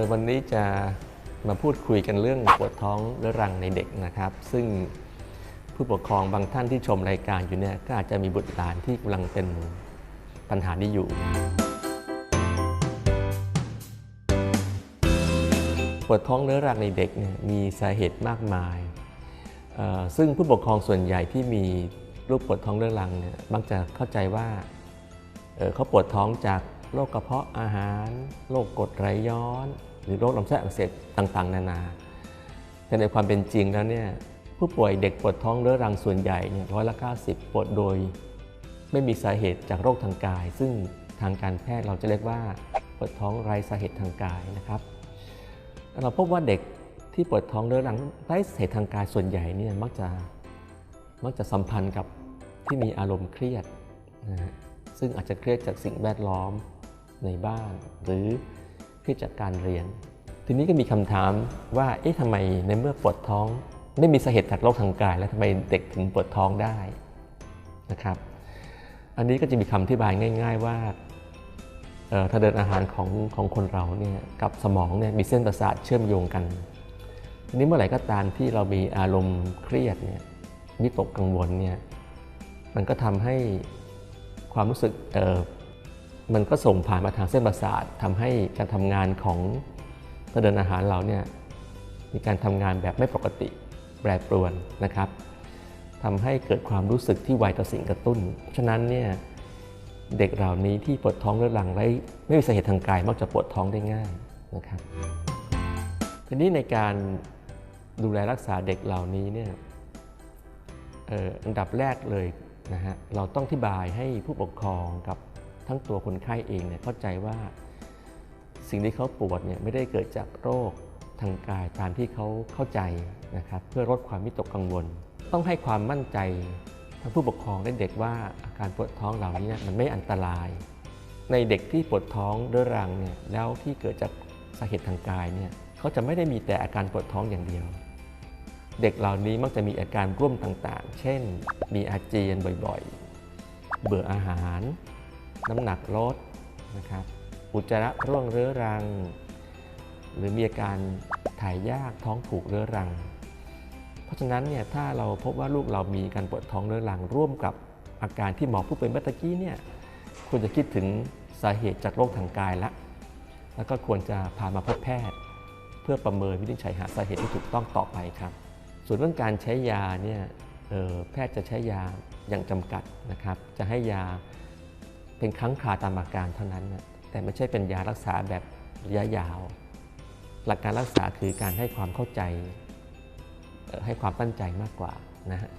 อวันนี้จะมาพูดคุยกันเรื่องปวดท้องเรื้อรังในเด็กนะครับ ซึ่งผู้ปกครองบางท่านที่ชมรายการอยู่เนี่ยก็อาจจะมีบุตรหลานที่กำลังเป็นปัญหานี้อยู่ ปวดท้องเรื้อรังในเด็กเนี่ยมีสาเหตุมากมายออซึ่งผู้ปกครองส่วนใหญ่ที่มีลูกปวดท้องเรื้อรังเนี่ยมักจะเข้าใจว่าเออเขาปวดท้องจาก โรคกระเพาะอาหาร โรคกรดไหลย้อน หรือโรคลำไส้อักเสบต่างๆ นานา แต่ในความเป็นจริงแล้วเนี่ยผู้ป่วยเด็กปวดท้องเรื้อรังส่วนใหญ่เนี่ยร้อยละ90 ปวดโดย ไม่มีสาเหตุจากโรคทางกาย ซึ่งทางการแพทย์เราจะเรียกว่าปวดท้องไร้สาเหตุทางกายนะครับ เราพบว่าเด็กที่ปวดท้องเรื้อรังไร้สาเหตุทางกายส่วนใหญ่เนี่ยมักจะมักจะสัมพันธ์กับที่มีอารมณ์เครียดนะฮะซึ่งอาจจะเครียดจากสิ่งแวดล้อม ในบ้าน หรือเครียดจากการเรียน ทีนี้ก็มีคำถามว่าเอ๊ะทำไมในเมื่อปวดท้อง ไม่มีสาเหตุจากโรคทางกาย แล้วทำไมเด็กถึงปวดท้องได้นะครับ อันนี้ก็จะมีคำอธิบายง่าย ๆ ว่าเอ่อทางเดินอาหารของของคนเราเนี่ยกับสมองเนี่ยมีเส้นประสาทเชื่อมโยงกันทีนี้เมื่อไหร่ก็ตามที่เรามีอารมณ์เครียดเนี่ยวิตกกังวลเนี่ยมันก็ทำให้ความรู้สึก มันก็ส่งผ่านมาทางเส้นประสาททำให้การทำงานของทางเดินอาหารเราเนี่ยมีการทำงานแบบไม่ปกติแปรปรวนนะครับทำให้เกิดความรู้สึกที่ไวต่อสิ่งกระตุ้นฉะนั้นเนี่ยเด็กเหล่านี้ที่ปวดท้องเรื้อรังไร้ไม่มีสาเหตุทางกายมักจะปวดท้องได้ง่ายนะครับ ทีนี้ในการดูแลรักษาเด็กเหล่านี้เนี่ยอออันดับแรกเลยนะฮะเราต้องอธิบายให้ผู้ปกครองกับ ทั้งตัวคนไข้เองเนี่ยเข้าใจว่า สิ่งที่เขาปวดเนี่ยไม่ได้เกิดจากโรคทางกายตามที่เขาเข้าใจนะครับเพื่อลดความวิตกกังวล ต้องให้ความมั่นใจทั้งผู้ปกครองและเด็กว่าอาการปวดท้องเหล่านี้มันไม่อันตราย ในเด็กที่ปวดท้องเรื้อรังเนี่ยแล้วที่เกิดจากสาเหตุทางกายเนี่ยเขาจะไม่ได้มีแต่อาการปวดท้องอย่างเดียว เด็กเหล่านี้มักจะมีอาการร่วมต่างๆ เช่น มีอาเจียนบ่อยๆ เบื่ออาหาร น้ำหนักลดนะครับอุจจาระร่วงเรื้อรัง หรือมีอาการถ่ายยากท้องผูกเรื้อรัง เพราะฉะนั้นเนี่ยถ้าเราพบว่าลูกเรามีการปวดท้องเรื้อรัง ร่วมกับอาการที่หมอผู้เป็นเมื่อตะกี้เนี่ยควรจะคิดถึงสาเหตุจากโรคทางกายละ แล้วก็ควรจะพามาพบแพทย์ เพื่อประเมินวินิจฉัยหาสาเหตุที่ถูกต้องต่อไปครับ ส่วนเรื่องการใช้ยาเนี่ยออแพทย์จะใช้ยาอย่างจำกัดนะครับ จะให้ยา เป็นครั้งคราตามอาการเท่านั้นนะแต่ไม่ใช่เป็นยารักษาแบบระยะยาว หลักการรักษาคือการให้ความเข้าใจ ให้ความตั้งใจมากกว่านะฮะ